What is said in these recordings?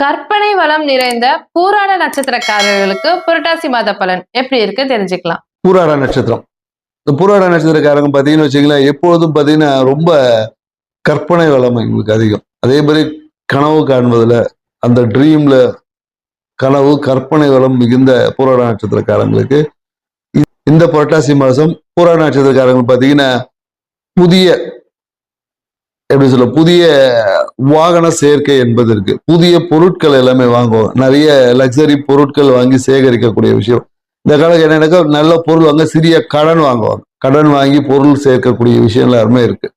கற்பனை வளம் நிறைந்த பூராட நட்சத்திரக்காரர்களுக்கு புரட்டாசி மாத பலன் எப்படி இருக்கு தெரிஞ்சுக்கலாம். பூராட நட்சத்திரம். இந்த பூராட நட்சத்திரக்காரங்க பார்த்தீங்கன்னு வச்சுங்களேன் எப்பொழுதும் பார்த்தீங்கன்னா ரொம்ப கற்பனை வளம் எங்களுக்கு அதிகம். அதே மாதிரி கனவு காண்பதில் அந்த ட்ரீம்ல கனவு கற்பனை வளம் மிகுந்த பூராட நட்சத்திரக்காரங்களுக்கு இந்த புரட்டாசி மாதம் பூராட நட்சத்திரக்காரங்க பார்த்தீங்கன்னா புதிய எப்படி சொல்ல புதிய வாகன சேர்க்கை என்பது இருக்கு புதிய பொருட்கள் எல்லாமே வாங்குவோம். நிறைய லக்ஸரி பொருட்கள் வாங்கி சேகரிக்கக்கூடிய விஷயம். இந்த காலத்துக்கு என்னன்னாக்கா நல்ல பொருள் வாங்க சிறிய கடன் வாங்குவாங்க. கடன் வாங்கி பொருள் சேர்க்கக்கூடிய விஷயம் எல்லாருமே இருக்கு.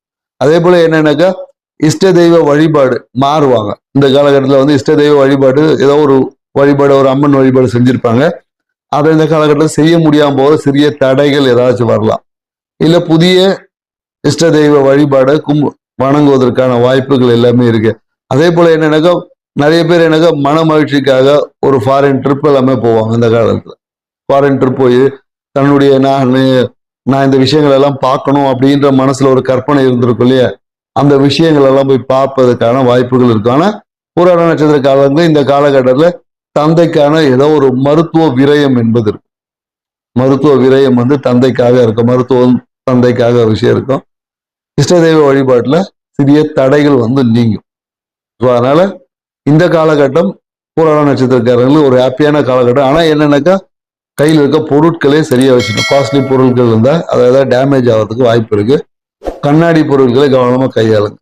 அதே போல என்னன்னாக்கா இஷ்ட தெய்வ வழிபாடு மாறுவாங்க. இந்த காலகட்டத்தில் வந்து இஷ்ட தெய்வ வழிபாடு ஏதோ ஒரு வழிபாடு ஒரு அம்மன் வழிபாடு செஞ்சிருப்பாங்க. அதை இந்த காலகட்டத்தில் செய்ய முடியாம போகிற சிறிய தடைகள் ஏதாச்சும் வரலாம். இல்லை புதிய இஷ்ட தெய்வ வழிபாடு கும் வணங்குவதற்கான வாய்ப்புகள் எல்லாமே இருக்கு. அதே போல என்னன்னாக்கா நிறைய பேர் என்னக்கா மன மகிழ்ச்சிக்காக ஒரு ஃபாரின் ட்ரிப் எல்லாமே போவாங்க இந்த காலத்தில். ஃபாரின் ட்ரிப் போய் தன்னுடைய நான் நான் இந்த விஷயங்கள் எல்லாம் பார்க்கணும் அப்படின்ற மனசுல ஒரு கற்பனை இருந்திருக்கும் இல்லையா? அந்த விஷயங்கள் எல்லாம் போய் பார்ப்பதற்கான வாய்ப்புகள் இருக்கும் ஆனால் புராண நட்சத்திர காலங்கள் இந்த காலகட்டத்தில் தந்தைக்கான ஏதோ ஒரு மருத்துவ விரயம் என்பது இருக்கு. மருத்துவ விரயம் வந்து தந்தைக்காக இருக்கும் மருத்துவம் தந்தைக்காக விஷயம் இருக்கும். இஷ்ட வழிபாட்டில் சிறிய தடைகள் வந்து நீங்கும். ஸோ அதனால இந்த காலகட்டம் பூரண நட்சத்திரக்காரங்களுக்கு ஒரு ஹாப்பியான காலகட்டம். ஆனால் என்னென்னாக்கா கையில் இருக்க பொருட்களே சரியாக வச்சுக்கணும். காஸ்ட்லி பொருட்கள் இருந்தால் அதை ஏதாவது டேமேஜ் ஆகிறதுக்கு வாய்ப்பு இருக்குது கண்ணாடி பொருட்களை கவனமாக கையாளுங்க.